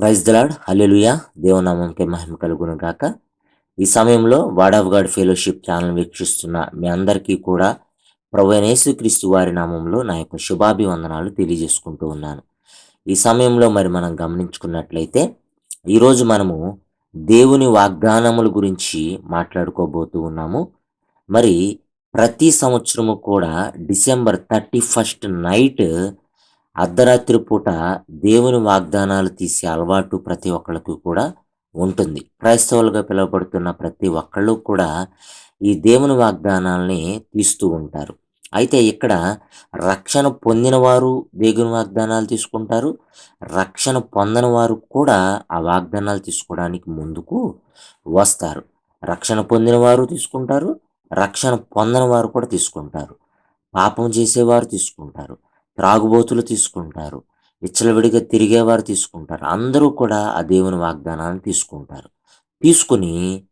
Praise the Lord హల్లెలూయా. దేవనామంకే మహిమ కలుగును గాక ఈ సమయంలో వాడ్ ఆఫ్ గాడ్ ఫెలోషిప్ ఛానల్ వీక్షిస్తున్న మీ అందరికీ కూడా ప్రభు వారి నామంలో నా యొక్క శుభాభివందనాలు తెలియజేసుకుంటూ ఉన్నాను. ఈ సమయంలో మరి మనం గమనించుకున్నట్లయితే ఈరోజు మనము దేవుని వాగ్దానముల గురించి మాట్లాడుకోబోతూ ఉన్నాము. మరి ప్రతి సంవత్సరము కూడా డిసెంబర్ థర్టీ ఫస్ట్ నైట్ అర్ధరాత్రి పూట దేవుని వాగ్దానాలు తీసే అలవాటు ప్రతి ఒక్కళ్ళకి కూడా ఉంటుంది. క్రైస్తవులుగా పిలువబడుతున్న ప్రతి ఒక్కళ్ళు కూడా ఈ దేవుని వాగ్దానాల్ని తీస్తూ ఉంటారు. అయితే ఇక్కడ రక్షణ పొందిన వారు దేవుని వాగ్దానాలు తీసుకుంటారు. రక్షణ పొందని వారు కూడా ఆ వాగ్దానాలు తీసుకోవడానికి ముందుకు వస్తారు. రక్షణ పొందిన వారు తీసుకుంటారు. రక్షణ పొందని వారు కూడా తీసుకుంటారు. పాపం చేసేవారు తీసుకుంటారు. త్రాగుబోతులు తీసుకుంటారు. విచ్చలవిడిగా తిరిగేవారు తీసుకుంటారు. అందరూ కూడా ఆ దేవుని వాగ్దానాన్ని తీసుకుంటారు. తీసుకుని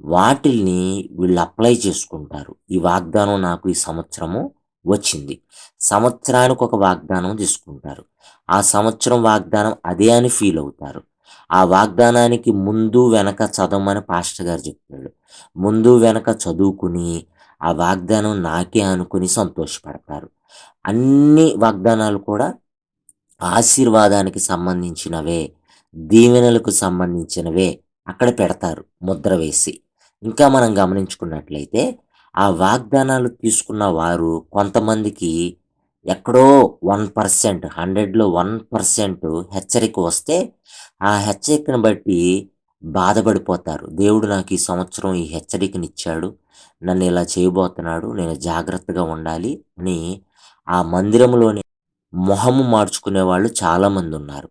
వాటిల్ని వీళ్ళు అప్లై చేసుకుంటారు. ఈ వాగ్దానం నాకు ఈ సంవత్సరము వచ్చింది. సంవత్సరానికి ఒక వాగ్దానం తీసుకుంటారు. ఆ సంవత్సరం వాగ్దానం అదే అని ఫీల్ అవుతారు. ఆ వాగ్దానానికి ముందు వెనక చదవమని పాస్టర్ గారు చెప్పాడు ముందు వెనక చదువుకుని ఆ వాగ్దానం నాకే అనుకుని సంతోషపడతారు. అన్ని వాగ్దానాలు కూడా ఆశీర్వాదానికి సంబంధించినవే దీవెనలకు సంబంధించినవే అక్కడ పెడతారు ముద్ర వేసి. ఇంకా మనం గమనించుకున్నట్లయితే ఆ వాగ్దానాలు తీసుకున్న వారు కొంతమందికి ఎక్కడో వన్ పర్సెంట్ హండ్రెడ్లో వన్ పర్సెంట్ హెచ్చరిక వస్తే ఆ హెచ్చరికను బట్టి బాధపడిపోతారు. దేవుడు నాకు ఈ సంవత్సరం ఈ హెచ్చరికనిచ్చాడు. నన్ను ఇలా చేయబోతున్నాడు. నేను జాగ్రత్తగా ఉండాలి అని ఆ మందిరంలోని మొహము మార్చుకునే వాళ్ళు చాలామంది ఉన్నారు.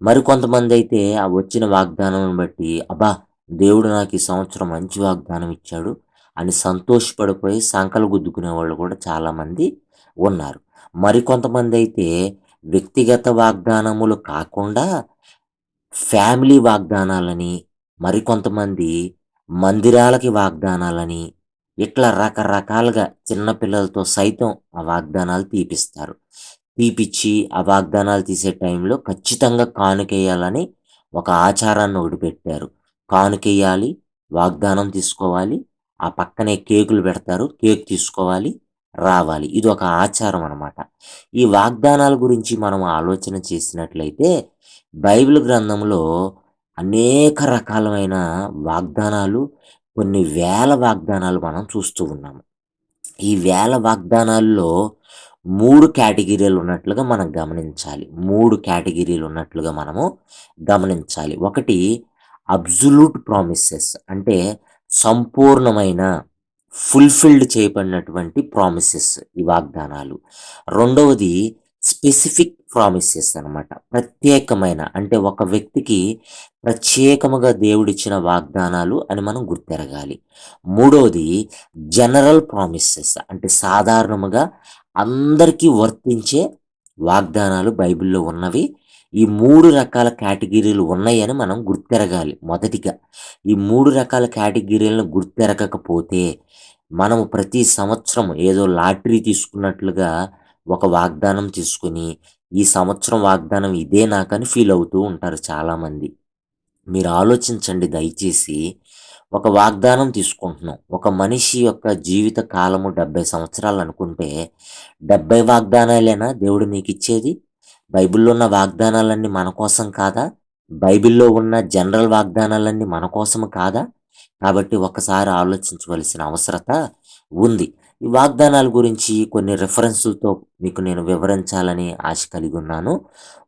మరి కొంతమంది అయితే ఆ వచ్చిన వాగ్దానం బట్టి అబ్బా దేవుడు నాకు ఈ సంవత్సరం మంచి వాగ్దానం ఇచ్చాడు అని సంతోషపడిపోయి సంకలు గుద్దుకునే వాళ్ళు కూడా చాలామంది ఉన్నారు. మరి కొంతమంది అయితే వ్యక్తిగత వాగ్దానములు కాకుండా ఫ్యామిలీ వాగ్దానాలని మరికొంతమంది మందిరాలకి వాగ్దానాలని ఇట్లా రకరకాలుగా చిన్నపిల్లలతో సైతం ఆ వాగ్దానాలు తీపిస్తారు. తీపిచ్చి ఆ వాగ్దానాలు తీసే టైంలో ఖచ్చితంగా కానుకేయాలని ఒక ఆచారాన్ని ఒడిపెట్టారు. కానుకేయాలి వాగ్దానం తీసుకోవాలి ఆ పక్కనే కేకులు పెడతారు కేక్ తీసుకోవాలి రావాలి. ఇది ఒక ఆచారం అనమాట ఈ వాగ్దానాల గురించి మనం ఆలోచన చేసినట్లయితే బైబిల్ గ్రంథంలో అనేక రకాలమైన వాగ్దానాలు కొన్ని వేల వాగ్దానాలు మనం చూస్తూ ఉన్నాము. ఈ వేల వాగ్దానాల్లో మూడు కేటగిరీలు ఉన్నట్లుగా మనం గమనించాలి. మూడు కేటగిరీలు ఉన్నట్లుగా మనము గమనించాలి. ఒకటి అబ్జులూట్ ప్రామిసెస్ అంటే సంపూర్ణమైన ఫుల్ఫిల్డ్ చేయబడినటువంటి ప్రామిసెస్ ఈ వాగ్దానాలు. రెండవది స్పెసిఫిక్ ప్రామిసెస్ అనమాట ప్రత్యేకమైన అంటే ఒక వ్యక్తికి ప్రత్యేకముగా దేవుడిచ్చిన వాగ్దానాలు అని మనం గుర్తెరగాలి. మూడవది జనరల్ ప్రామిసెస్ అంటే సాధారణముగా అందరికీ వర్తించే వాగ్దానాలు బైబిల్లో ఉన్నవి. ఈ మూడు రకాల కేటగిరీలు ఉన్నాయని మనం గుర్తెరగాలి మొదటిగా. ఈ మూడు రకాల కేటగిరీలను గుర్తెరగకపోతే మనము ప్రతి సంవత్సరం ఏదో లాటరీ తీసుకున్నట్లుగా ఒక వాగ్దానం తీసుకుని ఈ సంవత్సరం వాగ్దానం ఇదే నాకని ఫీల్ అవుతూ ఉంటారు చాలామంది. మీరు ఆలోచించండి దయచేసి. ఒక వాగ్దానం తీసుకుంటున్నాం. ఒక మనిషి యొక్క జీవిత కాలము డెబ్బై సంవత్సరాలు అనుకుంటే డెబ్బై వాగ్దానాలేనా దేవుడు మీకు ఇచ్చేది బైబిల్లో ఉన్న వాగ్దానాలన్నీ మన కోసం కాదా? బైబిల్లో ఉన్న జనరల్ వాగ్దానాలన్నీ మన కోసం కాదా? కాబట్టి ఒకసారి ఆలోచించవలసిన అవసరత ఉంది. ఈ వాగ్దానాల గురించి కొన్ని రెఫరెన్సులతో మీకు నేను వివరించాలని ఆశ కలిగి ఉన్నాను.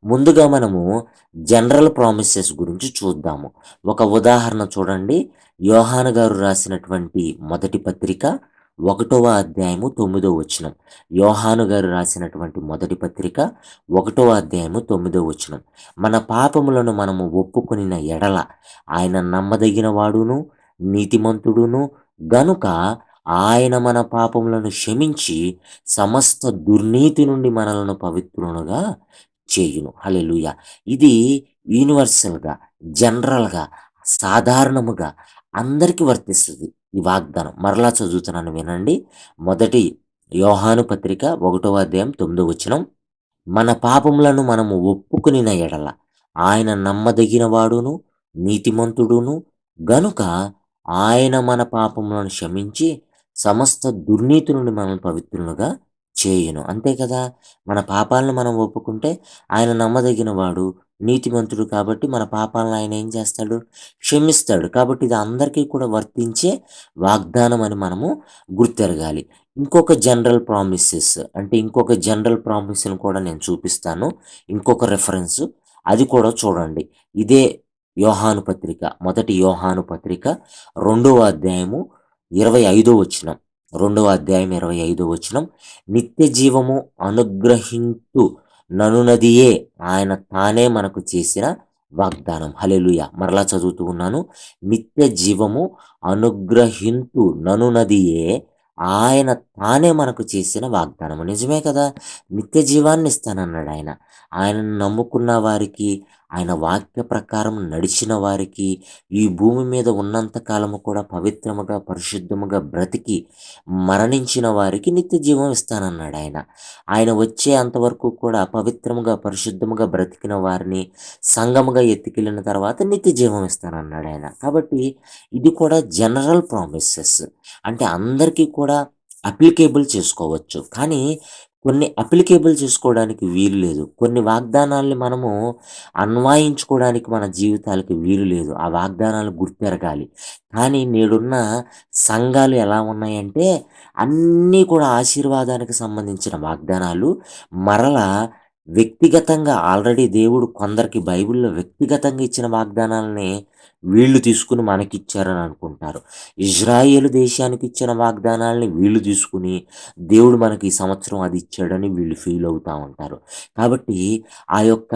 ముందుగా మనము జనరల్ ప్రామిసెస్ గురించి చూద్దాము. ఒక ఉదాహరణ చూడండి. యోహాను గారు రాసినటువంటి మొదటి పత్రిక ఒకటవ అధ్యాయము తొమ్మిదో వచనం. యోహాను గారు రాసినటువంటి మొదటి పత్రిక ఒకటవ అధ్యాయము తొమ్మిదో వచనం. మన పాపములను మనము ఒప్పుకొనిన ఎడల ఆయన నమ్మదగిన వాడును నీతిమంతుడును గనుక ఆయన మన పాపములను క్షమించి సమస్త దుర్నీతి నుండి మనలను పవిత్రునుగా చేయును. హలెలుయ ఇది యూనివర్సల్గా జనరల్గా సాధారణముగా అందరికీ వర్తిస్తుంది ఈ వాగ్దానం. మరలా చదువుతున్నాను వినండి. మొదటి యోహాను పత్రిక ఒకటో అధ్యాయం తొమ్మిదో వచనం. మన పాపములను మనము ఒప్పుకునిన ఎడల ఆయన నమ్మదగిన వాడును నీతిమంతుడును. గనుక ఆయన మన పాపములను క్షమించి సమస్త దుర్నీతి నుండి మనల్ని పవిత్రులుగా చేయును. అంతే కదా? మన పాపాలను మనం ఒప్పుకుంటే ఆయన నమ్మదగిన వాడు నీతిమంతుడు కాబట్టి మన పాపాలను ఆయన ఏం చేస్తాడు? క్షమిస్తాడు. కాబట్టి ఇది అందరికీ కూడా వర్తించే వాగ్దానం అని మనము గుర్తెరగాలి. ఇంకొక జనరల్ ప్రామిసెస్ అంటే ఇంకొక జనరల్ ప్రామిస్ని కూడా నేను చూపిస్తాను. ఇంకొక రెఫరెన్స్ అది కూడా చూడండి. ఇదే యోహాను పత్రిక మొదటి యోహాను పత్రిక రెండవ అధ్యాయము ఇరవై ఐదో వచనం రెండవ అధ్యాయం ఇరవై ఐదో వచనం. నిత్య జీవము అనుగ్రహించు ననునదియే ఆయన తానే మనకు చేసిన వాగ్దానం. హలెలుయ మరలా చదువుతూ ఉన్నాను. నిత్య జీవము అనుగ్రహింతు ననునదియే ఆయన తానే మనకు చేసిన వాగ్దానం నిజమే కదా? నిత్య జీవాన్ని ఇస్తానన్నాడు ఆయన. ఆయనను నమ్ముకున్న వారికి ఆయన వాక్య ప్రకారం నడిచిన వారికి ఈ భూమి మీద ఉన్నంత కాలము కూడా పవిత్రముగా పరిశుద్ధముగా బ్రతికి మరణించిన వారికి నిత్య జీవం ఇస్తానన్నాడు ఆయన. ఆయన వచ్చే అంతవరకు కూడా పవిత్రముగా పరిశుద్ధముగా బ్రతికిన వారిని సంగముగా ఎత్తికెళ్ళిన తర్వాత నిత్య జీవం ఇస్తానన్నాడు ఆయన. కాబట్టి ఇది కూడా జనరల్ ప్రామిసెస్. అంటే అందరికీ కూడా అప్లికేబుల్ చేసుకోవచ్చు. కానీ కొన్ని అప్లికేబుల్ చేసుకోవడానికి వీలు లేదు. కొన్ని వాగ్దానాల్ని మనము అన్వాయించుకోవడానికి మన జీవితాలకి వీలు లేదు. ఆ వాగ్దానాలు గుర్తెరగాలి. కానీ నేడున్న సంఘాలు ఎలా ఉన్నాయంటే అన్నీ కూడా ఆశీర్వాదానికి సంబంధించిన వాగ్దానాలు. మరలా వ్యక్తిగతంగా ఆల్రెడీ దేవుడు కొందరికి బైబిల్లో వ్యక్తిగతంగా ఇచ్చిన వాగ్దానాలని వీళ్ళు తీసుకుని మనకిచ్చారని అనుకుంటారు. ఇజ్రాయేల్ దేశానికి ఇచ్చిన వాగ్దానాలని వీళ్ళు తీసుకుని దేవుడు మనకి ఈ సంవత్సరం అది ఇచ్చాడని వీళ్ళు ఫీల్ అవుతూ ఉంటారు. కాబట్టి ఆ యొక్క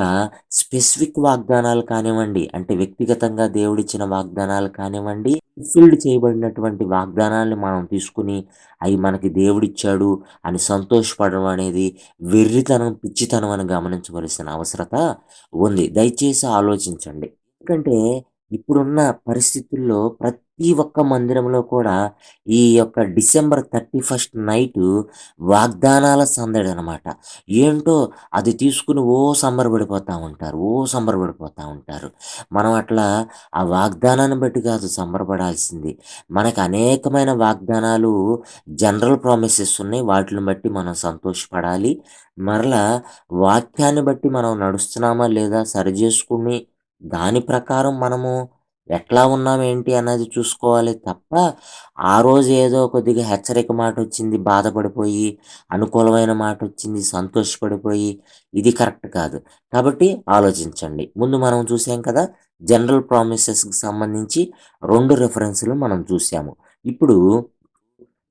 స్పెసిఫిక్ వాగ్దానాలు కానివ్వండి అంటే వ్యక్తిగతంగా దేవుడిచ్చిన వాగ్దానాలు కానివ్వండి ఫిల్డ్ చేయబడినటువంటి వాగ్దానాలని మనం తీసుకుని అవి మనకి దేవుడిచ్చాడు అని సంతోషపడడం అనేది వెర్రితనం పిచ్చితనం అని గమనించవలసిన అవసరత ఉంది. దయచేసి ఆలోచించండి. ఎందుకంటే ఇప్పుడున్న పరిస్థితుల్లో ప్రతి ఒక్క మందిరంలో కూడా ఈ యొక్క డిసెంబర్ థర్టీ ఫస్ట్ నైట్ వాగ్దానాల సందడి అనమాట ఏంటో అది తీసుకుని ఓ సంబరపడిపోతూ ఉంటారు ఓ సంబరపడిపోతూ ఉంటారు. మనం అట్లా ఆ వాగ్దానాన్ని బట్టి కాదు సంబరపడాల్సింది. మనకు అనేకమైన వాగ్దానాలు జనరల్ ప్రామిసెస్ ఉన్నాయి. వాటిని బట్టి మనం సంతోషపడాలి. మరలా వాక్యాన్ని బట్టి మనం నడుస్తున్నామా లేదా సరి చేసుకుని దాని ప్రకారం మనము ఎట్లా ఉన్నాం ఏంటి అన్నది చూసుకోవాలి తప్ప ఆ రోజు ఏదో కొద్దిగా హెచ్చరిక మాట వచ్చింది బాధపడిపోయి అనుకూలమైన మాట వచ్చింది సంతోషపడిపోయి ఇది కరెక్ట్ కాదు. కాబట్టి ఆలోచించండి. ముందు మనం చూసాం కదా జనరల్ ప్రామిసెస్కి సంబంధించి రెండు రెఫరెన్స్లు మనం చూసాము. ఇప్పుడు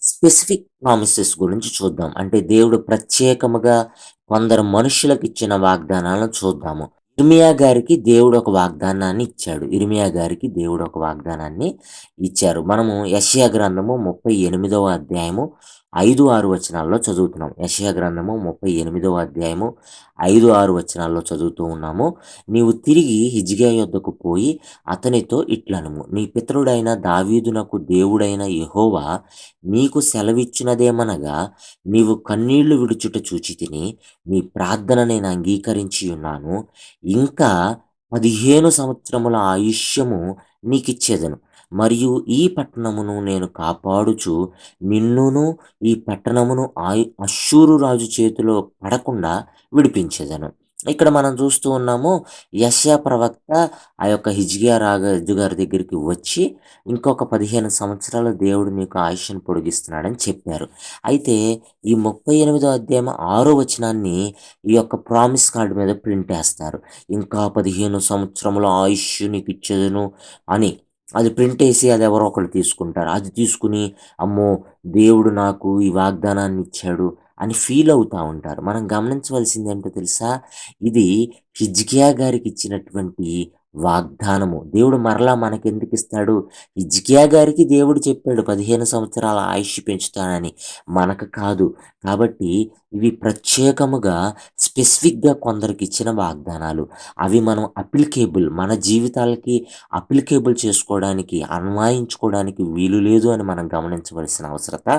స్పెసిఫిక్ ప్రామిసెస్ గురించి చూద్దాం. అంటే దేవుడు ప్రత్యేకముగా కొందరు మనుషులకు ఇచ్చిన వాగ్దానాలను చూద్దాము. ఇర్మియా గారికి దేవుడు ఒక వాగ్దానాన్ని ఇచ్చాడు. ఇర్మియా గారికి దేవుడు ఒక వాగ్దానాన్ని ఇచ్చారు. మనము యషయా గ్రంథము ముప్పై ఎనిమిదవ అధ్యాయము ఐదు ఆరు వచనాల్లో చదువుతున్నాం. యశయ గ్రంథము ముప్పై ఎనిమిదవ అధ్యాయము ఐదు ఆరు వచనాల్లో చదువుతూ ఉన్నాము. నీవు తిరిగి హిజ్గా యొద్దకు పోయి అతనితో ఇట్లనుము. నీ పితరుడైన దావీదునకు దేవుడైన యహోవా నీకు సెలవిచ్చినదేమనగా నీవు కన్నీళ్ళు విడుచుట చూచి తిని నీ ప్రార్థన నేను అంగీకరించి ఉన్నాను ఇంకా పదిహేను సంవత్సరముల ఆయుష్యము నీకిచ్చేదను. మరియు ఈ పట్టణమును నేను కాపాడుచు నిన్నును ఈ పట్టణమును ఆయు అశ్షూరు రాజు చేతిలో పడకుండా విడిపించేదను. ఇక్కడ మనం చూస్తూ ఉన్నాము యశ్యా ప్రవక్త ఆ యొక్క హిజ్గియా రాజు గారి దగ్గరికి వచ్చి ఇంకొక పదిహేను సంవత్సరాలు దేవుడు నీకు ఆయుష్ను పొడిగిస్తున్నాడని చెప్పారు. అయితే ఈ ముప్పై ఎనిమిదో అధ్యాయం ఆరో వచనాన్ని ఈ యొక్క ప్రామిస్ కార్డు మీద ప్రింట్ వేస్తారు. ఇంకా పదిహేను సంవత్సరముల ఆయుష్ నీకు ఇచ్చేదను అని అది ప్రింట్ వేసి అది ఎవరో ఒకరు తీసుకుంటారు. అది తీసుకుని అమ్మో దేవుడు నాకు ఈ వాగ్దానాన్ని ఇచ్చాడు అని ఫీల్ అవుతూ ఉంటారు. మనం గమనించవలసింది ఏంటో తెలుసా? ఇది హిజ్కియా గారికి ఇచ్చినటువంటి వాగ్దానము. దేవుడు మరలా మనకెందుకు ఇస్తాడు ఇజ్కియా గారికి దేవుడు చెప్పాడు పదిహేను సంవత్సరాల ఆయుష్ పెంచుతానని. మనకు కాదు. కాబట్టి ఇవి ప్రత్యేకముగా స్పెసిఫిక్గా కొందరికి ఇచ్చిన వాగ్దానాలు. అవి మనం అప్లికేబుల్ మన జీవితాలకి అప్లికేబుల్ చేసుకోవడానికి అన్వాయించుకోవడానికి వీలు లేదు అని మనం గమనించవలసిన అవసరత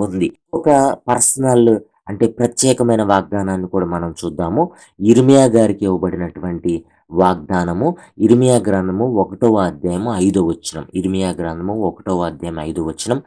ఉంది. ఒక పర్సనల్ అంటే ప్రత్యేకమైన వాగ్దానాన్ని కూడా మనం చూద్దాము. ఇర్మియా గారికి ఇవ్వబడినటువంటి వాగ్దానము. ఇర్మియా గ్రంథము ఒకటవ అధ్యాయము ఐదో వచనం. ఇర్మియా గ్రంథము ఒకటవ అధ్యాయం ఐదో వచనం.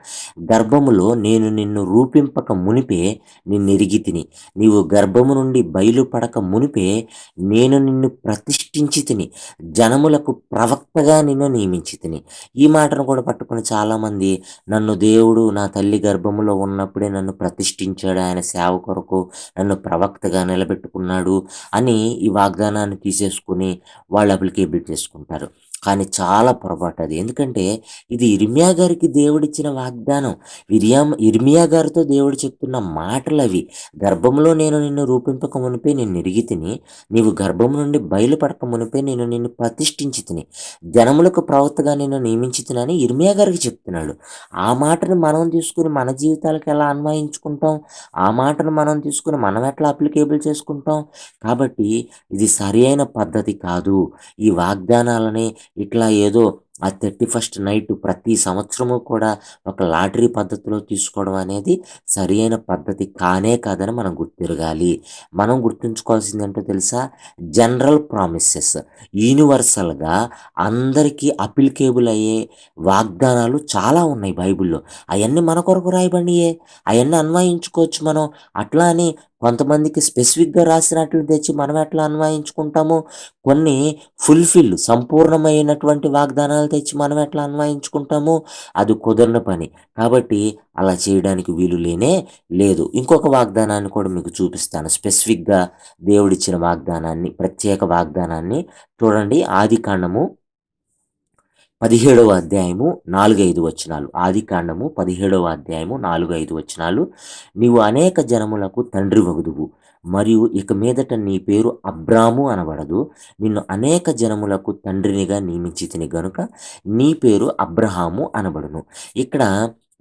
గర్భములో నేను నిన్ను రూపింపక మునిపే నిన్ను ఎరిగి తిని. నీవు గర్భము నుండి బయలుపడక మునిపే నేను నిన్ను ప్రతిష్ఠించి తిని. జనములకు ప్రవక్తగా నిన్ను నియమించి తిని. ఈ మాటను కూడా పట్టుకుని చాలామంది నన్ను దేవుడు నా తల్లి గర్భములో ఉన్నప్పుడే నన్ను ప్రతిష్ఠించాడు. ఆయన సేవ కొరకు నన్ను ప్రవక్తగా నిలబెట్టుకున్నాడు అని ఈ వాగ్దానాన్ని తీసేసుకుని వాళ్ళు అప్లికేబుల్ చేసుకుంటారు. కానీ చాలా పొరపాటు అది ఎందుకంటే ఇది ఇర్మియా గారికి దేవుడిచ్చిన వాగ్దానం. ఇరియా ఇర్మియా గారితో దేవుడు చెప్తున్న మాటలు అవి గర్భంలో నేను నిన్ను రూపింపక మునిపే నేను ఎరిగి తిని నీవు గర్భం నుండి బయలుపడక మునిపే నేను నిన్ను ప్రతిష్ఠించి తిని జనములకు ప్రవక్తగా నేను నియమించి తినని ఇర్మియా గారికి చెప్తున్నాడు. ఆ మాటను మనం తీసుకుని మన జీవితాలకు ఎలా అన్వయించుకుంటాం? ఆ మాటను మనం తీసుకుని మనం ఎట్లా అప్లికేబుల్ చేసుకుంటాం? కాబట్టి ఇది సరి అయిన పద్ధతి కాదు. ఈ వాగ్దానాలని ఇట్లా ఏదో ఆ థర్టీ ఫస్ట్ నైట్ ప్రతి సంవత్సరము కూడా ఒక లాటరీ పద్ధతిలో తీసుకోవడం అనేది సరియైన పద్ధతి కానే కాదని మనం గుర్తిరగాలి. మనం గుర్తుంచుకోవాల్సింది ఏంటో తెలుసా? General promises. యూనివర్సల్గా అందరికీ అప్లికేబుల్ అయ్యే వాగ్దానాలు చాలా ఉన్నాయి బైబిల్లో. అవన్నీ మన కొరకు రాయబడియే అవన్నీ అన్వయించుకోవచ్చు మనం. అట్లా అని కొంతమందికి స్పెసిఫిక్గా రాసినట్లు తెచ్చి మనం ఎట్లా అన్వయించుకుంటాము? కొన్ని ఫుల్ఫిల్ సంపూర్ణమైనటువంటి వాగ్దానాలు తెచ్చి మనం ఎట్లా అన్వయించుకుంటాము అది కుదరని పని. కాబట్టి అలా చేయడానికి వీలు లేనే లేదు. ఇంకొక వాగ్దానాన్ని కూడా మీకు చూపిస్తాను. స్పెసిఫిక్గా దేవుడిచ్చిన వాగ్దానాన్ని ప్రత్యేక వాగ్దానాన్ని చూడండి. ఆది కాండము పదిహేడవ అధ్యాయము నాలుగు ఐదు వచనాలు. ఆది కాండము పదిహేడవ అధ్యాయము నాలుగు ఐదు వచనాలు. నీవు అనేక జనములకు తండ్రి వగుదువు. మరియు ఇక మీదట నీ పేరు అబ్రాము అనబడదు. నిన్ను అనేక జనములకు తండ్రినిగా నియమించి తిని గనుక నీ పేరు అబ్రహాము అనబడును. ఇక్కడ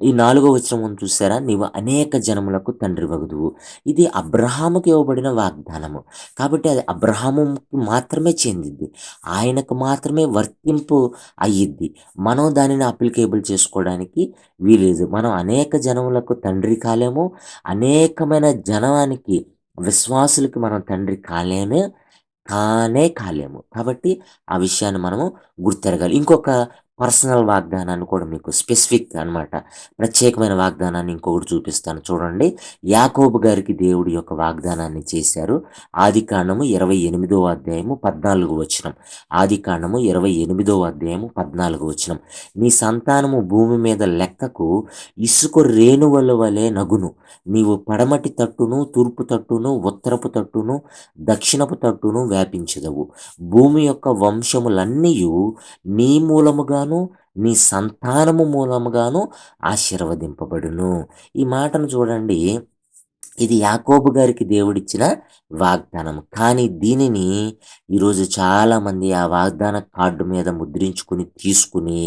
ఈ నాలుగో వచనం చూసారా నీవు అనేక జనములకు తండ్రి వగుదువు ఇది అబ్రహాముకి ఇవ్వబడిన వాగ్దానము. కాబట్టి అది అబ్రహాముకి మాత్రమే చెందింది. ఆయనకు మాత్రమే వర్తింపు అయ్యిద్ది. మనం దానిని అప్లికేబుల్ చేసుకోవడానికి వీలేదు మనం అనేక జనములకు తండ్రి కాలేము. అనేకమైన జనానికి విశ్వాసులకి మనం తండ్రి కాలేమే కానే కాలేము. కాబట్టి ఆ విషయాన్ని మనము గుర్తెరగాలి. ఇంకొక పర్సనల్ వాగ్దానాన్ని కూడా మీకు స్పెసిఫిక్ అనమాట ప్రత్యేకమైన వాగ్దానాన్ని ఇంకొకటి చూపిస్తాను. చూడండి. యాకోబు గారికి దేవుడి యొక్క వాగ్దానాన్ని చేశారు. ఆది కాండము ఇరవై ఎనిమిదో అధ్యాయము పద్నాలుగు వచనం. ఆది కాండము ఇరవై ఎనిమిదో అధ్యాయము పద్నాలుగు వచనం. నీ సంతానము భూమి మీద లెక్కకు ఇసుక రేణువల వలె నగును. నీవు పడమటి తట్టును తూర్పు తట్టును ఉత్తరపు తట్టును దక్షిణపు తట్టును వ్యాపించదవు. భూమి యొక్క వంశములన్నీ నీ మూలముగా మూలముగాను నీ సంతానము మూలముగాను ఆశీర్వదింపబడును. ఈ మాటను చూడండి. ఇది యాకోబు గారికి దేవుడిచ్చిన వాగ్దానం. కానీ దీనిని ఈరోజు చాలామంది ఆ వాగ్దాన కార్డు మీద ముద్రించుకుని తీసుకుని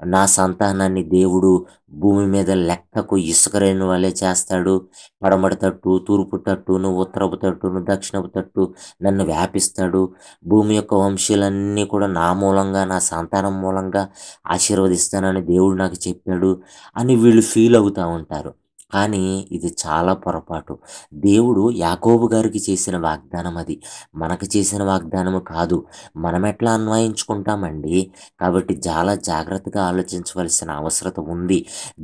నా సంతానాన్ని దేవుడు భూమి మీద లెక్కకు ఇసుకరేణు వాళ్ళే చేస్తాడు. పడమటి తట్టు తూర్పు తట్టును ఉత్తరపు తట్టును దక్షిణపు తట్టు నన్ను వ్యాపిస్తాడు. భూమి యొక్క వంశీలన్నీ కూడా నా మూలంగా నా సంతానం మూలంగా ఆశీర్వదిస్తానని దేవుడు నాకు చెప్పాడు అని వీళ్ళు ఫీల్ అవుతూ ఉంటారు. కానీ ఇది చాలా పొరపాటు. దేవుడు యాకోబు గారికి చేసిన వాగ్దానం అది. మనకు చేసిన వాగ్దానము కాదు. మనం ఎట్లా అన్వయించుకుంటామండి? కాబట్టి చాలా జాగ్రత్తగా ఆలోచించవలసిన అవసరత ఉంది.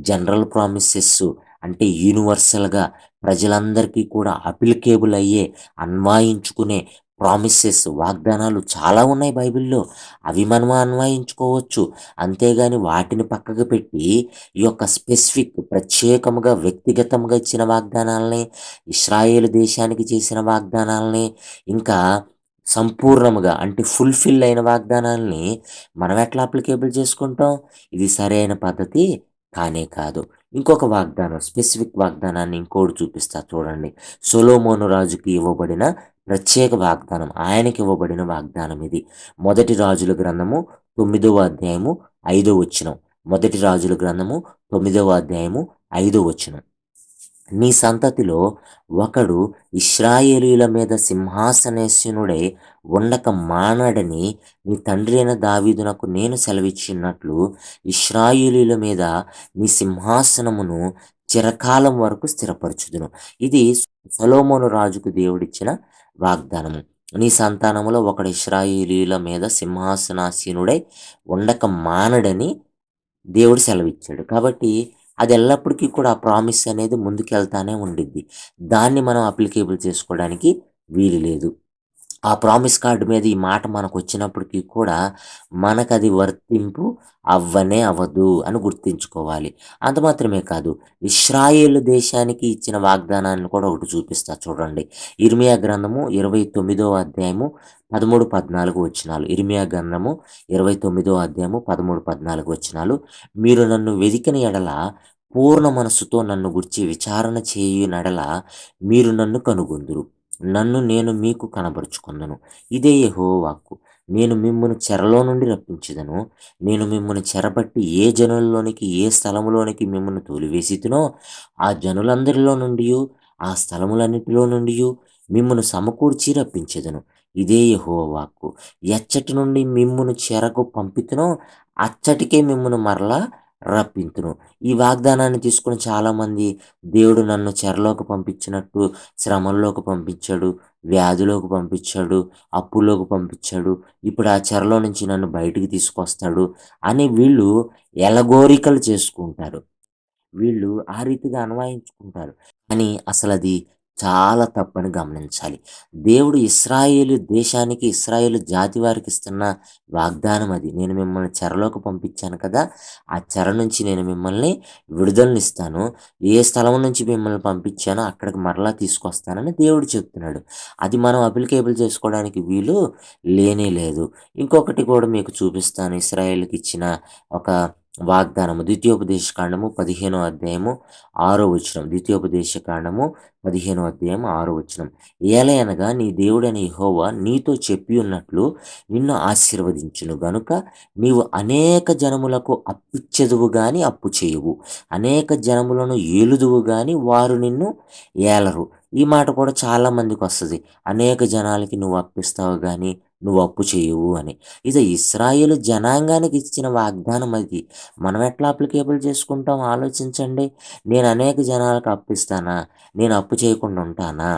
జనరల్ ప్రామిసెస్ అంటే యూనివర్సల్గా ప్రజలందరికీ కూడా అప్లికేబుల్ అయ్యే అన్వాయించుకునే ప్రామిసెస్ వాగ్దానాలు చాలా ఉన్నాయి బైబిల్లో. అవి మనం అన్వయించుకోవచ్చు. అంతేగాని వాటిని పక్కకు పెట్టి ఈ యొక్క స్పెసిఫిక్ ప్రత్యేకముగా వ్యక్తిగతంగా ఇచ్చిన వాగ్దానాలని ఇస్రాయేల్ దేశానికి చేసిన వాగ్దానాలని ఇంకా సంపూర్ణముగా అంటే ఫుల్ఫిల్ అయిన వాగ్దానాలని మనం ఎట్లా అప్లికేబుల్ చేసుకుంటాం? ఇది సరైన పద్ధతి కానే కాదు. ఇంకొక వాగ్దానం స్పెసిఫిక్ వాగ్దానాన్ని ఇంకోటి చూపిస్తా చూడండి. సొలోమోను రాజుకి ఇవ్వబడిన ప్రత్యేక వాగ్దానం ఆయనకి ఇవ్వబడిన వాగ్దానం ఇది. మొదటి రాజుల గ్రంథము తొమ్మిదవ అధ్యాయము ఐదో వచనం. మొదటి రాజుల గ్రంథము తొమ్మిదవ అధ్యాయము ఐదో వచనం. నీ సంతతిలో ఒకడు ఇస్రాయేలీల మీద సింహాసనేశ్వనుడై ఉండక మానడని నీ తండ్రి అయిన దావీదునకు నేను సెలవిచ్చినట్లు ఇస్రాయేలీల మీద నీ సింహాసనమును చిరకాలం వరకు స్థిరపరచుదును. ఇది సొలోమోను రాజుకు దేవుడిచ్చిన వాగ్దానము. నీ సంతానములో ఒకడు ఇస్రాయిలీల మీద సింహాసనాసీనుడై ఉండక మానడని దేవుడు సెలవిచ్చాడు. కాబట్టి అది ఎల్లప్పటికీ కూడా ఆ ప్రామిస్ అనేది ముందుకెళ్తానే ఉండిద్ది. దాన్ని మనం అప్లికేబుల్ చేసుకోవడానికి వీలు లేదు. ఆ ప్రామిస్ కార్డు మీద ఈ మాట మనకు వచ్చినప్పటికీ కూడా మనకు అది వర్తింపు అవ్వనే అవ్వదు అని గుర్తుంచుకోవాలి. అంత మాత్రమే కాదు ఇస్రాయేల్ దేశానికి ఇచ్చిన వాగ్దానాన్ని కూడా ఒకటి చూపిస్తా చూడండి. ఇర్మియా గ్రంథము ఇరవై తొమ్మిదో అధ్యాయము పదమూడు పద్నాలుగు వచ్చినాలు ఇర్మియా గ్రంథము ఇరవై తొమ్మిదో అధ్యాయము పదమూడు పద్నాలుగు వచ్చినాలు మీరు నన్ను వెదికిన ఎడల పూర్ణ మనస్సుతో నన్ను గుర్చి విచారణ చేయు నడల మీరు నన్ను కనుగొందురు. నన్ను నేను మీకు కనబరుచుకుందను. ఇదే యహో వాక్కు నేను మిమ్మల్ని చెరలో నుండి రప్పించదను. నేను మిమ్మల్ని చెరబట్టి ఏ జనుల్లోనికి ఏ స్థలములోనికి మిమ్మల్ని తోలివేసితునో ఆ జనులందరిలో నుండి ఆ స్థలములన్నిటిలో నుండి మిమ్మల్ని సమకూర్చి రప్పించదను. ఇదే యహో వాక్కు ఎచ్చటి నుండి మిమ్మును చెరకు పంపితునో అచ్చటికే మిమ్మల్ని మరలా రప్పింతును. ఈ వాగ్దానాన్ని తీసుకుని చాలామంది దేవుడు నన్ను చెరలోకి పంపించినట్టు శ్రమల్లోకి పంపించాడు వ్యాధిలోకి పంపించాడు అప్పుల్లోకి పంపించాడు ఇప్పుడు ఆ చెరలో నుంచి నన్ను బయటికి తీసుకొస్తాడు అని వీళ్ళు ఎలగోరికలు చేసుకుంటారు. వీళ్ళు ఆ రీతిగా అన్వయించుకుంటారు. కానీ అసలు అది చాలా తప్పని గమనించాలి. దేవుడు ఇస్రాయేలు దేశానికి ఇస్రాయేలు జాతి వారికి ఇస్తున్న వాగ్దానం అది. నేను మిమ్మల్ని చెరలోకి పంపించాను కదా ఆ చెర నుంచి నేను మిమ్మల్ని విడుదలనిస్తాను. ఏ స్థలం నుంచి మిమ్మల్ని పంపించానో అక్కడికి మరలా తీసుకొస్తానని దేవుడు చెప్తున్నాడు. అది మనం అప్లికేబుల్ చేసుకోవడానికి వీలు లేనే లేదు. ఇంకొకటి కూడా మీకు చూపిస్తాను. ఇస్రాయేల్కి ఇచ్చిన ఒక వాగ్దానము. ద్వితీయోపదేశ కాండము పదిహేనో అధ్యాయము ఆరో వచనం. ద్వితీయోపదేశ కాండము పదిహేనో అధ్యాయం ఆరో వచనం. ఏలయనగా నీ దేవుడైన యహోవా నీతో చెప్పి ఉన్నట్లు నిన్ను ఆశీర్వదించును గనుక నీవు అనేక జనములకు అప్పిచ్చెదువు గాని అప్పు చేయవు. అనేక జనములను ఏలుదువు గాని వారు నిన్ను ఏలరు. ఈ మాట కూడా చాలా మందికి వస్తుంది. అనేక జనాలకి నువ్వు అప్పిస్తావు కానీ నువ్వు అప్పు చేయవు అని. ఇది ఇస్రాయేల్ జనాంగానికి ఇచ్చిన వాగ్దానం అది. మనం ఎట్లా అప్లికేబుల్ చేసుకుంటాం? ఆలోచించండి. నేను అనేక జనాలకు అప్పిస్తానా నేను అప్పు చేయకుండా ఉంటానా?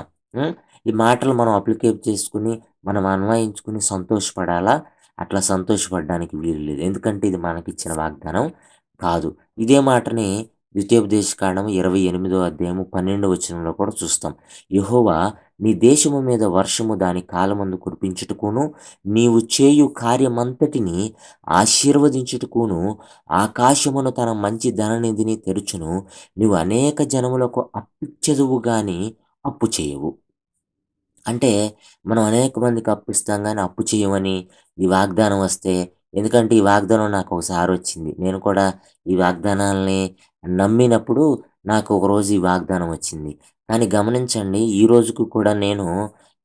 ఈ మాటలు మనం అప్లికేట్ చేసుకుని మనం అన్వయించుకుని సంతోషపడాలా? అట్లా సంతోషపడడానికి వీలు లేదు. ఎందుకంటే ఇది మనకిచ్చిన వాగ్దానం కాదు. ఇదే మాటని ద్వితీయోపదేశ కాండం ఇరవై ఎనిమిదో అధ్యాయము పన్నెండు వచనంలో కూడా చూస్తాం. యహోవా నీ దేశము మీద వర్షము దాని కాలమందు కురిపించుటకును నీవు చేయు కార్యమంతటిని ఆశీర్వదించుటకును ఆకాశమును తన మంచి ధననిధిని తెరుచును. నీవు అనేక జనములకు అప్పిచ్చెదువు గాని అప్పు చేయవు. అంటే మనం అనేక మందికి అప్పిస్తాం కానీ అప్పు చేయమని ఈ వాగ్దానం వస్తే ఎందుకంటే ఈ వాగ్దానం నాకు ఒకసారి వచ్చింది. నేను కూడా ఈ వాగ్దానాలని నమ్మినప్పుడు నాకు ఒకరోజు ఈ వాగ్దానం వచ్చింది. కానీ గమనించండి ఈ రోజుకు కూడా నేను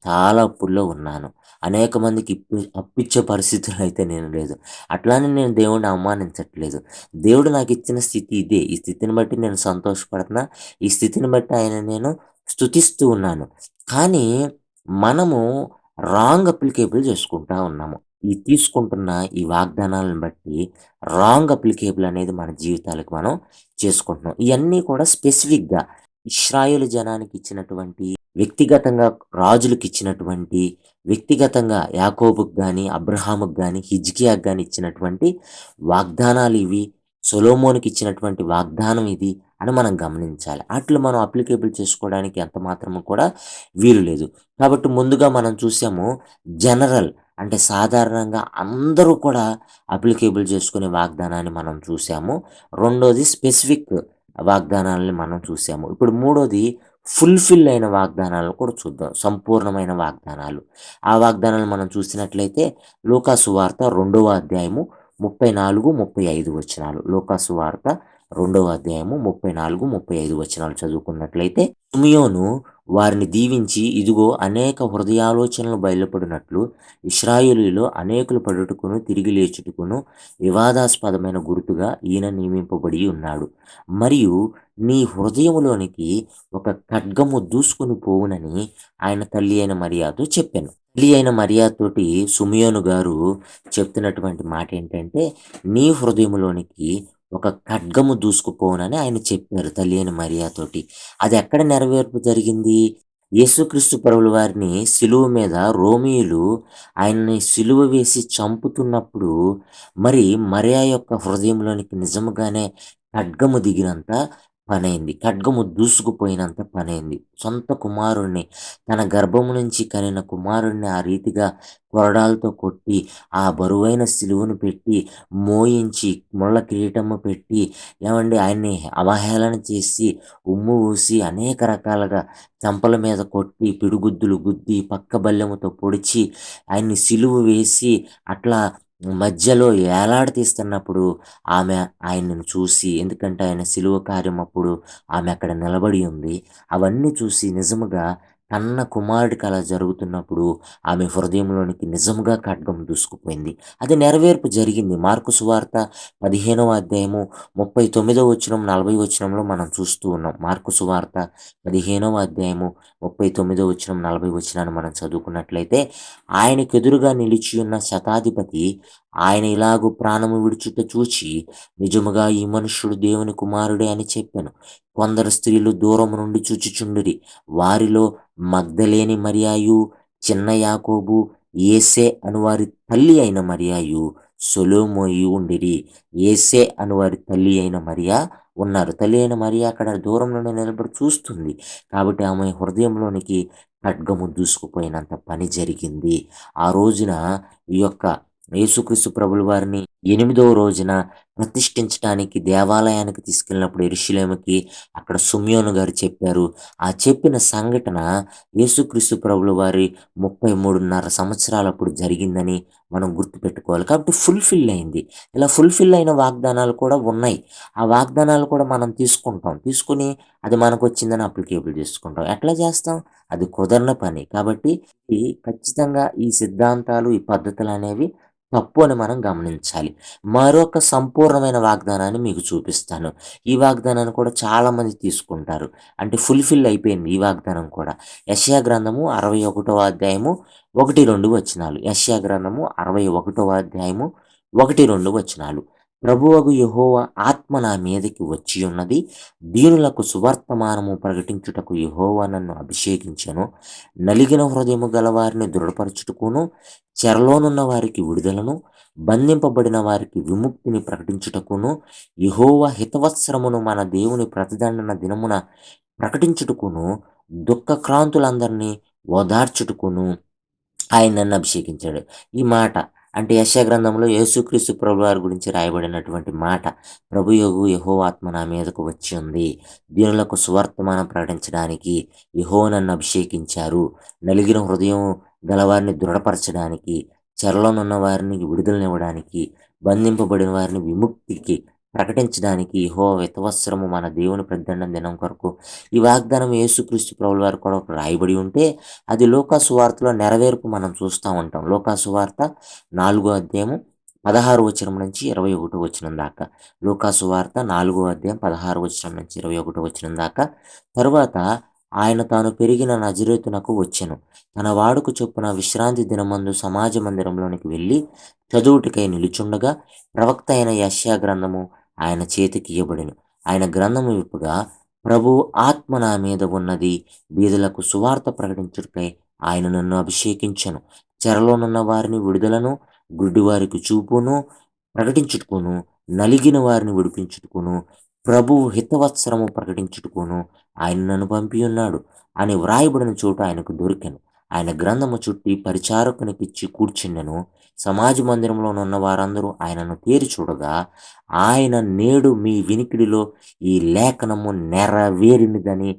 చాలా అప్పుల్లో ఉన్నాను. అనేక మందికి ఇప్పి అప్పిచ్చే పరిస్థితులు అయితే నేను లేదు. అట్లానే నేను దేవుడిని అవమానించట్లేదు. దేవుడు నాకు ఇచ్చిన స్థితి ఇదే. ఈ స్థితిని బట్టి నేను సంతోషపడుతున్నా. ఈ స్థితిని బట్టి ఆయన నేను స్థుతిస్తూ ఉన్నాను. కానీ మనము రాంగ్ అప్లికేబుల్ చేసుకుంటా ఉన్నాము. ఈ తీసుకుంటున్న ఈ వాగ్దానాలను బట్టి రాంగ్ అప్లికేబుల్ అనేది మన జీవితాలకు మనం చేసుకుంటున్నాం. ఇవన్నీ కూడా స్పెసిఫిక్గా ఇస్రాయేల్ జనానికి ఇచ్చినటువంటి వ్యక్తిగతంగా రాజులకు ఇచ్చినటువంటి వ్యక్తిగతంగా యాకోబుకు కానీ అబ్రహాముకు కానీ హిజ్కియాకు కానీ ఇచ్చినటువంటి వాగ్దానాలు ఇవి సొలోమోనికి ఇచ్చినటువంటి వాగ్దానం ఇది అని మనం గమనించాలి. అట్లా మనం అప్లికేబుల్ చేసుకోవడానికి ఎంత మాత్రము కూడా వీలు లేదు. కాబట్టి ముందుగా మనం చూసాము జనరల్ అంటే సాధారణంగా అందరూ కూడా అప్లికేబుల్ చేసుకునే వాగ్దానాన్ని మనం చూసాము. రెండోది స్పెసిఫిక్ వాగ్దానాలని మనం చూసాము. ఇప్పుడు మూడోది ఫుల్ఫిల్ అయిన వాగ్దానాలు కూడా చూద్దాం. సంపూర్ణమైన వాగ్దానాలు. ఆ వాగ్దానాలు మనం చూసినట్లయితే లోకాసు వార్త రెండవ అధ్యాయము ముప్పై నాలుగు ముప్పై ఐదు వచనాలు. లోకాసు వార్త రెండవ అధ్యాయము ముప్పై నాలుగు ముప్పై ఐదు వచనాలు చదువుకున్నట్లయితే సుమియోను వారిని దీవించి ఇదిగో అనేక హృదయాలోచనలు బయలుపడినట్లు ఇస్రాయేలీలో అనేకులు పడుటకును తిరిగి లేచుటకును వివాదాస్పదమైన గుర్తుగా ఈయన నియమింపబడి ఉన్నాడు. మరియు నీ హృదయములోనికి ఒక ఖడ్గము దూసుకుని పోవునని ఆయన తల్లి అయిన మర్యాదతో చెప్పాను. తల్లి అయిన మర్యాదతోటి సుమియోను గారు చెప్తున్నటువంటి మాట ఏంటంటే నీ హృదయములోనికి ఒక ఖడ్గము దూసుకుపోనని ఆయన చెప్పారు తల్లి అయిన మరియాతోటి అది ఎక్కడ నెరవేర్పు జరిగింది? యేసుక్రీస్తు పరువుల వారిని సిలువ మీద రోమియులు ఆయన్ని సిలువ వేసి చంపుతున్నప్పుడు మరి మరియా యొక్క హృదయంలోనికి నిజముగానే ఖడ్గము దిగినంత పనైంది. ఖడ్గము దూసుకుపోయినంత పనైంది. సొంత కుమారుణ్ణి తన గర్భము నుంచి కనిన కుమారుణ్ణి ఆ రీతిగా కొరడాలతో కొట్టి ఆ బరువైన సిలువను పెట్టి మోయించి ముళ్ళ కిరీటము పెట్టి ఏమండి ఆయన్ని అవహేళన చేసి ఉమ్ము ఊసి అనేక రకాలుగా చంపల మీద కొట్టి పిడుగుద్దులు గుద్ది పక్క బల్లెముతో పొడిచి ఆయన్ని సిలువు వేసి అట్లా మధ్యలో ఏలాడతీస్తున్నప్పుడు ఆమె ఆయనను చూసి ఎందుకంటే ఆయన సిలువ కార్యం అప్పుడు ఆమె అక్కడ నిలబడి ఉంది. అవన్నీ చూసి నిజముగా అన్న కుమారుడికి అలా జరుగుతున్నప్పుడు ఆమె హృదయంలోనికి నిజంగా ఖడ్గం దూసుకుపోయింది. అది నెరవేర్పు జరిగింది. మార్కు సువార్త పదిహేనవ అధ్యాయము ముప్పై తొమ్మిదవ వచనం నలభై వచనంలో మనం చూస్తూ ఉన్నాం. మార్కు సువార్త పదిహేనవ అధ్యాయము ముప్పై తొమ్మిదవ వచనం నలభై వచనాన్ని మనం చదువుకున్నట్లయితే ఆయనకు ఎదురుగా నిలిచి ఉన్న శతాధిపతి ఆయన ఇలాగు ప్రాణము విడుచుట చూచి నిజముగా ఈ మనుష్యుడు దేవుని కుమారుడే అని చెప్పాను. కొందరు స్త్రీలు దూరం నుండి చూచిచుండిరి. వారిలో మగ్ధలేని మరియాయు చిన్న యాకోబు ఏసే అను వారి తల్లి అయిన మరియాయు సొలోమోయి ఉండిరి. ఏసే అను వారి తల్లి అయిన మరియా ఉన్నారు. తల్లి అయిన మరియా అక్కడ దూరంలోనే నిలబడి చూస్తుంది. కాబట్టి ఆమె హృదయంలోనికి ఖడ్గము దూసుకుపోయినంత పని జరిగింది. ఆ రోజున ఈ యొక్క యేసుక్రీస్తు ప్రభుల వారిని ఎనిమిదవ రోజున ప్రతిష్ఠించడానికి దేవాలయానికి తీసుకెళ్ళినప్పుడు ఎరుషులేముకి అక్కడ సుమ్యోను గారు చెప్పారు. ఆ చెప్పిన సంఘటన యేసుక్రీస్తు ప్రభుల వారి ముప్పై మూడున్నర సంవత్సరాలప్పుడు జరిగిందని మనం గుర్తుపెట్టుకోవాలి. కాబట్టి ఫుల్ఫిల్ అయింది. ఇలా ఫుల్ఫిల్ అయిన వాగ్దానాలు కూడా ఉన్నాయి. ఆ వాగ్దానాలు కూడా మనం తీసుకుంటాం. తీసుకుని అది మనకు వచ్చిందని అప్లికేబుల్ చేసుకుంటాం. ఎట్లా చేస్తాం? అది కుదరని పని. కాబట్టి ఖచ్చితంగా ఈ సిద్ధాంతాలు ఈ పద్ధతులు అనేవి తప్పు అని మనం గమనించాలి. మరొక సంపూర్ణమైన వాగ్దానాన్ని మీకు చూపిస్తాను. ఈ వాగ్దానాన్ని కూడా చాలామంది తీసుకుంటారు. అంటే ఫుల్ఫిల్ అయిపోయింది ఈ వాగ్దానం కూడా. యశయా గ్రంథము అరవై ఒకటవ అధ్యాయము ఒకటి రెండు వచనాలు. యశయా గ్రంథము అరవై ఒకటవ అధ్యాయము ఒకటి రెండు వచనాలు. ప్రభువగు యహోవ ఆత్మ నా మీదకి వచ్చి ఉన్నది. దీనులకు సువర్తమానము ప్రకటించుటకు యహోవ నన్ను అభిషేకించను. నలిగిన హృదయము గల వారిని దృఢపరచుటకును చెరలోనున్న వారికి విడుదలను బంధింపబడిన వారికి విముక్తిని ప్రకటించుటకును యహోవ హితవత్సరమును మన దేవుని ప్రతిదండన దినమున ప్రకటించుటకును దుఃఖక్రాంతులందరినీ ఓదార్చుటకును ఆయన నన్ను అభిషేకించాడు. ఈ మాట అంటే యశ గ్రంథంలో యేసుక్రీస్తు ప్రభు వారి గురించి రాయబడినటువంటి మాట ప్రభు యోగు యహోవాత్మ నా మీదకు వచ్చి ఉంది. దీనులకు సువర్తమానం ప్రకటించడానికి యహో నన్ను అభిషేకించారు. నలిగిన హృదయం గలవారిని దృఢపరచడానికి చెరలోనున్న వారిని విడుదలనివ్వడానికి బంధింపబడిన వారిని విముక్తికి ప్రకటించడానికి యహో వితవస్త్రము మన దేవుని ప్రదండం దినం కొరకు ఈ వాగ్దానం యేసుక్రీస్తు ప్రభుల వారు కూడా రాయబడి ఉంటే అది లోకాసువార్తలో నెరవేర్పు మనం చూస్తూ ఉంటాం. లోకాసువార్త నాలుగో అధ్యాయము పదహారు వచనం నుంచి ఇరవై ఒకటి వచనం దాకా. లోకా వార్త నాలుగో అధ్యాయం పదహారు వచనం నుంచి ఇరవై ఒకటి వచనం దాకా. తరువాత ఆయన తాను పెరిగిన నజరేతునకు వచ్చెను. తన వాడుకు చొప్పున విశ్రాంతి దినమందు సమాజ మందిరంలోనికి వెళ్ళి చదువుటికై నిలుచుండగా ప్రవక్త అయిన యశ్యా గ్రంథము ఆయన చేతికి ఇవ్వబడిను ఆయన గ్రంథము విప్పుగా ప్రభు ఆత్మ నా మీద ఉన్నది. బీదలకు సువార్త ప్రకటించుటకై ఆయన నన్ను అభిషేకించను. చెరలోనున్న వారిని విడుదలను గుడ్డివారికి చూపును ప్రకటించుటకును నలిగిన వారిని విడిపించుటకును ప్రభు హితవత్సరము ప్రకటించుటకును ఆయన నన్ను పంపి ఉన్నాడు అని వ్రాయబడిన చోట ఆయనకు దొరికాను. ఆయన గ్రంథము చుట్టి పరిచారకునికిచ్చి కూర్చుండెను. సమాజ మందిరంలో ఉన్న వారందరూ ఆయనను పేరు చూడగా ఆయన నేడు మీ వినికిడిలో ఈ లేఖనము నెరవేరినదని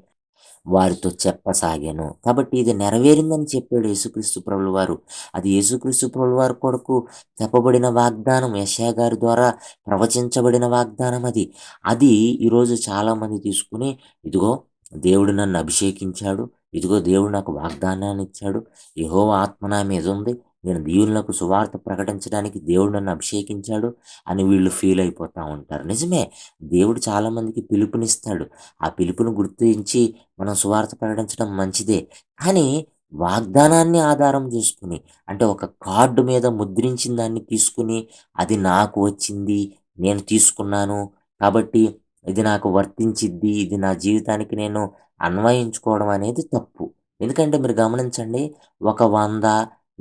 వారితో చెప్పసాగాను. కాబట్టి ఇది నెరవేరిందని చెప్పాడు యేసుక్రీస్తు ప్రభుల వారు అది యేసుక్రీస్తు ప్రభుల వారి కొరకు చెప్పబడిన వాగ్దానం యశా గారి ద్వారా ప్రవచించబడిన వాగ్దానం అది. అది ఈరోజు చాలామంది తీసుకుని ఇదిగో దేవుడు నన్ను అభిషేకించాడు. ఇదిగో దేవుడు నాకు వాగ్దానాన్ని ఇచ్చాడు. యహో ఆత్మ నా మీద ఉంది. నేను దీవులకు సువార్త ప్రకటించడానికి దేవుడు నన్ను అభిషేకించాడు అని వీళ్ళు ఫీల్ అయిపోతూ ఉంటారు. నిజమే దేవుడు చాలామందికి పిలుపునిస్తాడు. ఆ పిలుపును గుర్తించి మనం సువార్త ప్రకటించడం మంచిదే. కానీ వాగ్దానాన్ని ఆధారం చేసుకుని అంటే ఒక కార్డు మీద ముద్రించిన దాన్ని తీసుకుని అది నాకు వచ్చింది నేను తీసుకున్నాను కాబట్టి ఇది నాకు వర్తించిద్ది ఇది నా జీవితానికి నేను అన్వయించుకోవడం అనేది తప్పు. ఎందుకంటే మీరు గమనించండి ఒక వంద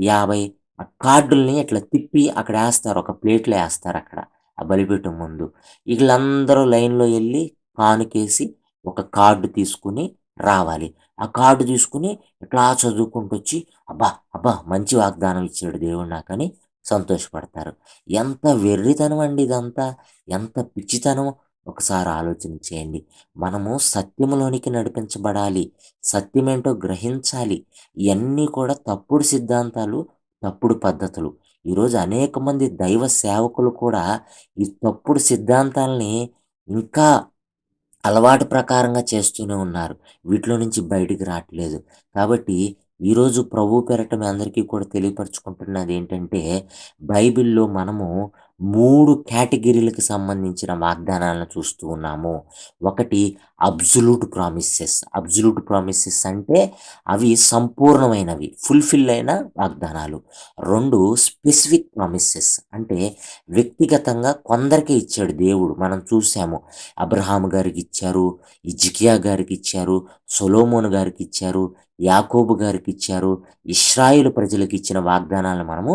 యాభై ఆ కార్డుల్ని ఇట్లా తిప్పి అక్కడ వేస్తారు ఒక ప్లేట్లో వేస్తారు అక్కడ ఆ బలిపీఠం ముందు. వీళ్ళందరూ లైన్లో వెళ్ళి కానుకేసి ఒక కార్డు తీసుకుని రావాలి. ఆ కార్డు తీసుకుని ఇట్లా చదువుకుంటూ వచ్చి అబ్బా అబ్బా మంచి వాగ్దానం ఇచ్చాడు దేవుడు నాకని సంతోషపడతారు. ఎంత వెర్రితనం అండి ఇదంతా! ఎంత పిచ్చితనం! ఒకసారి ఆలోచన చేయండి. మనము సత్యములోనికి నడిపించబడాలి. సత్యమేంటో గ్రహించాలి. ఇవన్నీ కూడా తప్పుడు సిద్ధాంతాలు తప్పుడు పద్ధతులు. ఈరోజు అనేక మంది దైవ సేవకులు కూడా ఈ తప్పుడు సిద్ధాంతాలని ఇంకా అలవాటు ప్రకారంగా చేస్తూనే ఉన్నారు. వీటిలో నుంచి బయటికి రావట్లేదు. కాబట్టి ఈరోజు ప్రభు పేరట మీ అందరికీ కూడా తెలియపరచుకుంటున్నది ఏంటంటే బైబిల్లో మనము మూడు కేటగిరీలకు సంబంధించిన వాగ్దానాలను చూస్తూ ఉన్నాము. ఒకటి అబ్జులూట్ ప్రామిసెస్. అబ్జులూట్ ప్రామిసెస్ అంటే అవి సంపూర్ణమైనవి ఫుల్ఫిల్ అయిన వాగ్దానాలు. రెండు స్పెసిఫిక్ ప్రామిసెస్ అంటే వ్యక్తిగతంగా కొందరికి ఇచ్చాడు దేవుడు. మనం చూసాము అబ్రహాం గారికి ఇచ్చారు ఇజికియా గారికి ఇచ్చారు సొలోమోన్ గారికి ఇచ్చారు యాకోబు గారికి ఇచ్చారు ఇస్రాయిల్ ప్రజలకు ఇచ్చిన వాగ్దానాలను మనము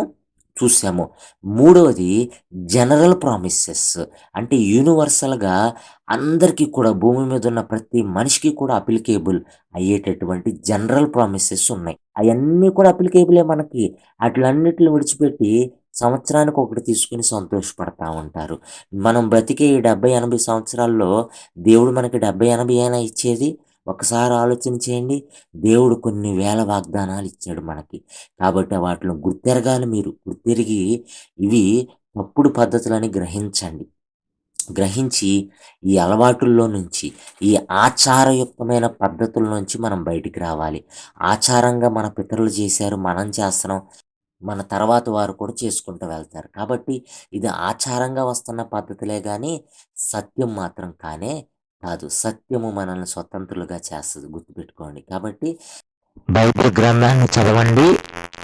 చూసాము. మూడవది జనరల్ ప్రామిసెస్. అంటే యూనివర్సల్గా అందరికీ కూడా భూమి మీద ఉన్న ప్రతి మనిషికి కూడా అప్లికేబుల్ అయ్యేటటువంటి జనరల్ ప్రామిసెస్ ఉన్నాయి. అవన్నీ కూడా అప్లికేబులే మనకి. అట్లన్నిటిని విడిచిపెట్టి సంవత్సరానికి ఒకటి తీసుకుని సంతోషపడతా ఉంటారు. మనం బ్రతికే ఈ డెబ్బై ఎనభై సంవత్సరాల్లో దేవుడు మనకి డెబ్బై ఎనభై అయినా ఇచ్చేది? ఒకసారి ఆలోచన చేయండి. దేవుడు కొన్ని వేల వాగ్దానాలు ఇచ్చాడు మనకి. కాబట్టి వాటిలో గుర్తెరగాలి మీరు. గుర్తెరిగి ఇవి తప్పుడు పద్ధతులని గ్రహించండి. గ్రహించి ఈ అలవాటుల్లో నుంచి ఈ ఆచారయుక్తమైన పద్ధతుల నుంచి మనం బయటికి రావాలి. ఆచారంగా మన పితరులు చేశారు మనం చేస్తున్నాం మన తర్వాత వారు కూడా చేసుకుంటూ వెళ్తారు. కాబట్టి ఇది ఆచారంగా వస్తున్న పద్ధతులే కానీ సత్యం మాత్రం కానే కాదు. సత్యము మనల్ని స్వతంత్రులుగా చేస్తుంది. గుర్తుపెట్టుకోండి. కాబట్టి బైబిల్ గ్రంథాన్ని చదవండి.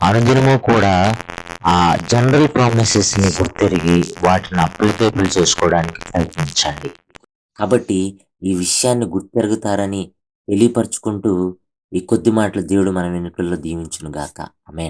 అనుదినము కూడా ఆ జనరల్ ప్రామిసెస్ని గుర్తెరిగి వాటిని అప్లికేబుల్ చేసుకోవడానికి ప్రయత్నించండి. కాబట్టి ఈ విషయాన్ని గుర్తెరుగుతారని తెలియపరుచుకుంటూ ఈ కొద్ది మాటలు దేవుడు మన వెనుకల్లో దీవించును గాక అమేన్